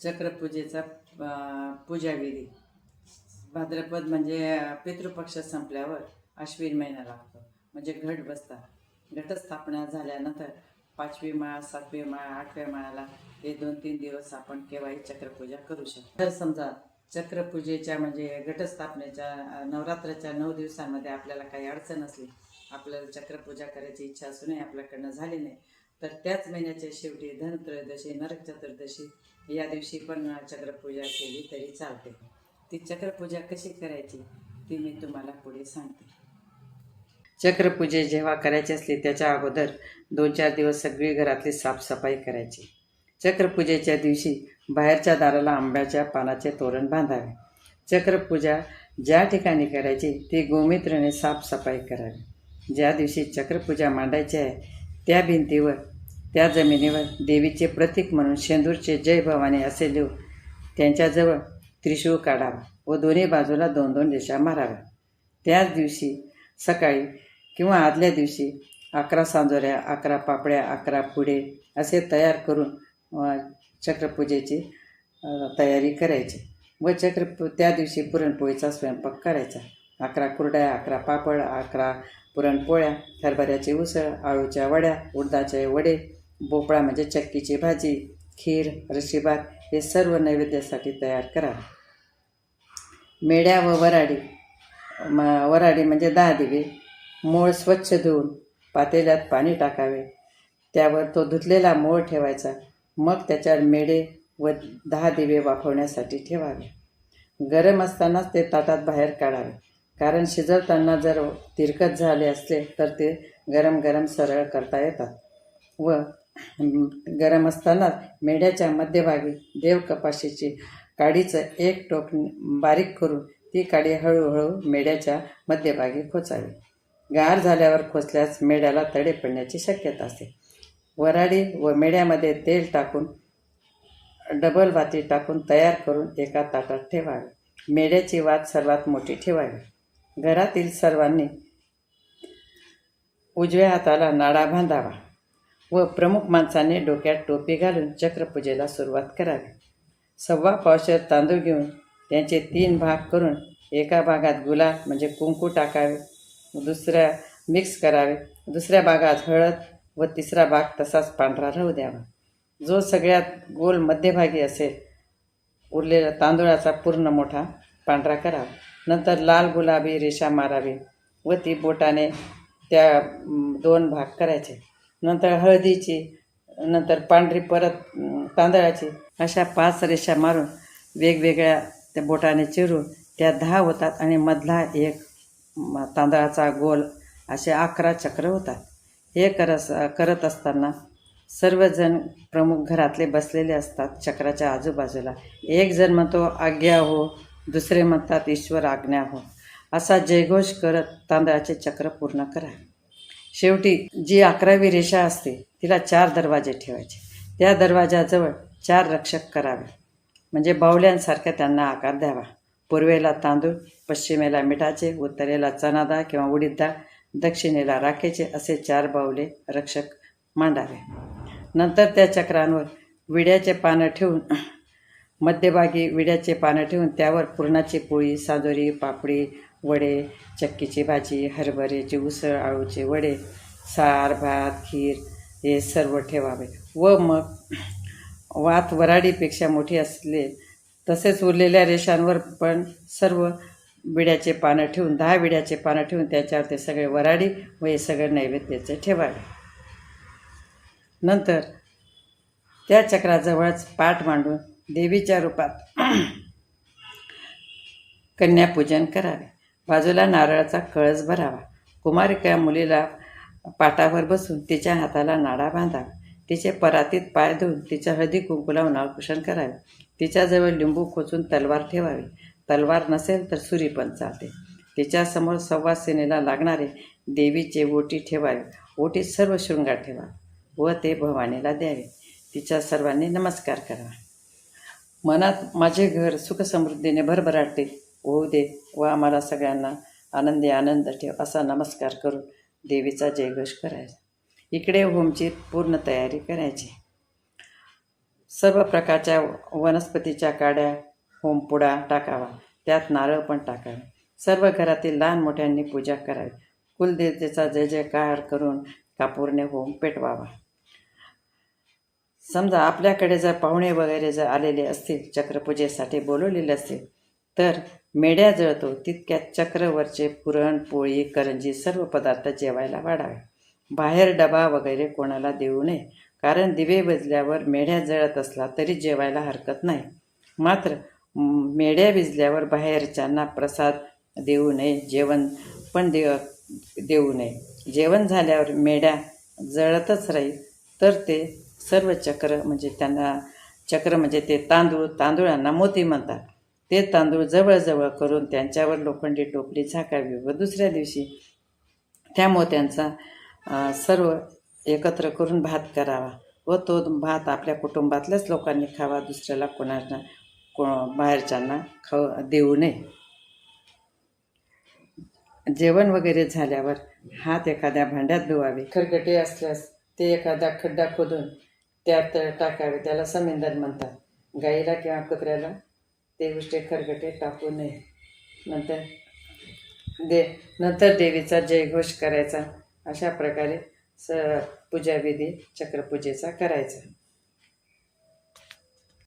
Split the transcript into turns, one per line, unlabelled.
चक्रपूजेचा पूजाविधी. भाद्रपद म्हणजे पितृपक्ष संपल्यावर अश्विन महिना लागतो. म्हणजे घट बसतात. घटस्थापना झाल्यानंतर पाचवी माळ सातवी माळ आठव्या माळाला हे दोन तीन दिवस आपण केव्हाही चक्रपूजा करू शकतो. तर समजा चक्रपूजेच्या म्हणजे घटस्थापनेच्या नवरात्राच्या नऊ दिवसांमध्ये आपल्याला काही अडचण असली आपल्याला चक्रपूजा करायची इच्छा असूनही आपल्याकडनं झाली नाही तर त्याच महिन्याच्या शेवटी धनत्रयोदशी नरक चतुर्दशी या दिवशी पण चक्रपूजा केली तरी चालते. ती चक्रपूजा कशी करायची ती मी तुम्हाला पुढे सांगते. चक्रपूजे जेव्हा करायची असली त्याच्या अगोदर दोन चार दिवस सगळी घरातली साफसफाई करायची. चक्रपूजेच्या दिवशी बाहेरच्या दाराला आंब्याच्या पानाचे तोरण बांधावे. चक्रपूजा ज्या ठिकाणी करायची ती गोमित्रने साफसफाई करावी. ज्या दिवशी चक्रपूजा मांडायची आहे त्या भिंतीवर त्या जमिनीवर देवीचे प्रतीक म्हणून शेंदूरचे जय भवानी असे लिहून त्यांच्याजवळ त्रिशूळ काढावा व दोन्ही बाजूला दोन दोन रेषा माराव्या. त्याच दिवशी सकाळी किंवा आदल्या दिवशी अकरा सांजोऱ्या अकरा पापड्या अकरा पुढे असे तयार करून चक्रपूजेची तयारी करायची व चक्र त्या दिवशी पुरणपोळीचा स्वयंपाक करायचा. अकरा कुरड्या अकरा पापड अकरा पुरणपोळ्या हरभऱ्याची उसळ आळूच्या वड्या उडदाचे वडे भोपळा म्हणजे चक्कीची भाजी खीर रशीभात हे सर्व नैवेद्यासाठी तयार करा. मेड्या व वराडी म वराडी म्हणजे दहा दिवे मूळ स्वच्छ धुवून पातेल्यात पाणी टाकावे. त्यावर तो धुतलेला मूळ ठेवायचा. मग त्याच्यावर मेडे व दहा दिवे वाफवण्यासाठी ठेवावे. गरम असतानाच ते ताटात बाहेर काढावे. कारण शिजवताना जर तिरकत झाले असले तर ते गरम गरम सरळ करता येतात. व गरम असताना मेढ्याच्या मध्यभागी देव कपाशीची काडीचं एक टोक बारीक करून ती काडी हळूहळू मेढ्याच्या मध्यभागी खोचावी. गार झाल्यावर खोचल्यास मेढ्याला तडे पडण्याची शक्यता असते. वराडी व मेढ्यामध्ये तेल टाकून डबल वाती टाकून तयार करून एका ताटात ठेवावी. मेढ्याची वात सर्वात मोठी ठेवावी. घरातील सर्वांनी उजव्या हाताला नाडा बांधावा. व प्रमुख माणसाने डोक्यात टोपी घालून चक्रपूजेला सुरुवात करावी. सव्वा पावशर तांदूळ घेऊन त्यांचे तीन भाग करून एका भागात गुलाब म्हणजे कुंकू टाकावे दुसऱ्या मिक्स करावे दुसऱ्या भागात हळद व तिसरा भाग तसाच पांढरा राहू द्यावा. जो सगळ्यात गोल मध्यभागी असेल उरलेला तांदूळाचा पूर्ण मोठा पांढरा करावा. नंतर लाल गुलाबी रेषा मारावी व ती बोटाने त्या दोन भाग करायचे. नंतर हळदीची नंतर पांढरी परत तांदळाची अशा पाच रेषा मारून वेगवेगळ्या त्या बोटाने चिरून त्या दहा होतात आणि मधला एक तांदळाचा गोल असे अकरा चक्र होतात. हे करस करत असताना सर्वजण प्रमुख घरातले बसलेले असतात चक्राच्या आजूबाजूला. एक जण म्हणतो आज्ञा हो. दुसरे म्हणतात ईश्वर आज्ञा हो. असा जयघोष करत तांदळाचे चक्र पूर्ण करा. शेवटी जी अकरावी रेषा असते तिला चार दरवाजे ठेवायचे. त्या दरवाजाजवळ चार रक्षक करावे. म्हणजे बावल्यांसारख्या त्यांना आकार द्यावा. पूर्वेला तांदूळ पश्चिमेला मिठाचे उत्तरेला चणादा किंवा उडीद डाळ दक्षिणेला राखेचे असे चार बावले रक्षक मांडावे. नंतर त्या चक्रांवर विड्याचे पानं ठेवून मध्यभागी विड्याचे पानं ठेवून त्यावर पुरणाची पोळी साजोरी पापडी वडे चक्कीची भाजी हरभऱ्याची उसळ आळूचे वडे सार भात खीर हे सर्व ठेवावे. व मग वात वराडीपेक्षा मोठी असले तसेच उरलेल्या रेषांवर पण सर्व विड्याचे पानं ठेवून दहा विड्याचे पानं ठेवून त्याच्यावर ते सगळे वराडी व हे सगळे नैवेद्याचे ठेवावे. नंतर त्या चक्राजवळच पाठ मांडून देवीच्या रूपात कन्यापूजन करावे. बाजूला नारळाचा कळस भरावा. कुमारिका मुलीला पाटावर बसून तिच्या हाताला नाडा बांधावा तिचे परातीत पाय धुवून तिच्या हळदी कुंकू लावून करावे. तिच्याजवळ लिंबू खोचून तलवार ठेवावी. तलवार नसेल तर सुरी पण चालते. तिच्यासमोर संवासिनीला लागणारे देवीचे ओटी ठेवावे. ओटीत सर्व शृंगार ठेवा व ते भवानीला द्यावे. तिच्या सर्वांनी नमस्कार करावा. मनात माझे घर सुखसमृद्धीने भरभराटते होऊ दे व आम्हाला सगळ्यांना आनंदी आनंद ठेव असा नमस्कार करून देवीचा जयघोष करायचा. इकडे होमची पूर्ण तयारी करायची. सर्व प्रकारच्या वनस्पतीच्या काड्या होमपुडा टाकावा त्यात नारळ पण टाकावे. सर्व घरातील लहान मोठ्यांनी पूजा करावी. कुलदेवतेचा जय जयकार करून कापूरने होम पेटवावा. समजा आपल्याकडे जर पाहुणे वगैरे जर आलेले असतील चक्रपूजेसाठी बोलवलेले असतील तर मेढ्या जळतो तितक्यात चक्रवरचे पुरण पोळी करंजी सर्व पदार्थ जेवायला वाढावे. बाहेर डबा वगैरे कोणाला देऊ नये कारण दिवे विजल्यावर मेढ्या जळत असला तरी जेवायला हरकत नाही. मात्र मेढ्या विजल्यावर बाहेरच्यांना प्रसाद देऊ नये जेवण पण देव देऊ नये. जेवण झाल्यावर मेढ्या जळतच राहील तर ते सर्व चक्र म्हणजे त्यांना चक्र म्हणजे ते तांदूळ तांदूळांना मोती म्हणतात. ते तांदूळ जवळजवळ करून त्यांच्यावर लोखंडी टोपली झाकावी व दुसऱ्या दिवशी त्या मोत्यांचा सर्व एकत्र करून भात करावा व तो भात आपल्या कुटुंबातल्याच लोकांनी खावा दुसऱ्याला कोणाला को बाहेरच्यांना खाऊ देऊ नये. जेवण वगैरे झाल्यावर हात एखाद्या भांड्यात धुवावे. खरकटे असल्यास ते एखादा खड्डा खोदून त्यात टाकावे त्याला समिंदर म्हणतात. गाईला किंवा कुत्र्याला ते गोष्टी खरगटे टाकू नये नंतर दे नंतर देवीचा जयघोष करायचा. अशा प्रकारे स पूजाविधी चक्रपूजेचा करायचा.